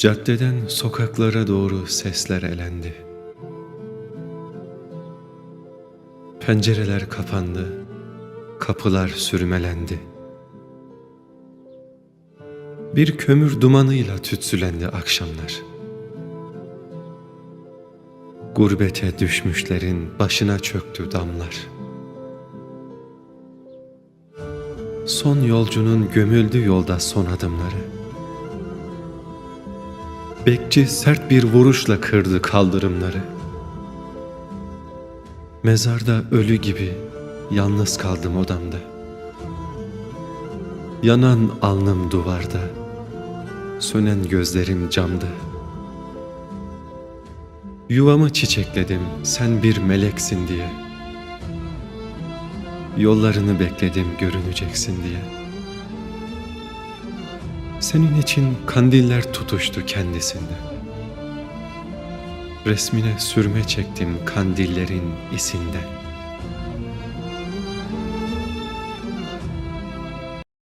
Caddeden sokaklara doğru sesler elendi. Pencereler kapandı, kapılar sürmelendi. Bir kömür dumanıyla tütsülendi akşamlar. Gurbete düşmüşlerin başına çöktü damlar. Son yolcunun gömüldü yolda son adımları. Bekçi sert bir vuruşla kırdı kaldırımları. Mezarda ölü gibi yalnız kaldım odamda. Yanan alnım duvarda, sönen gözlerim camda. Yuvamı çiçekledim sen bir meleksin diye. Yollarını bekledim görüneceksin diye. Senin için kandiller tutuştu kendisinde. Resmine sürme çektim kandillerin isinden.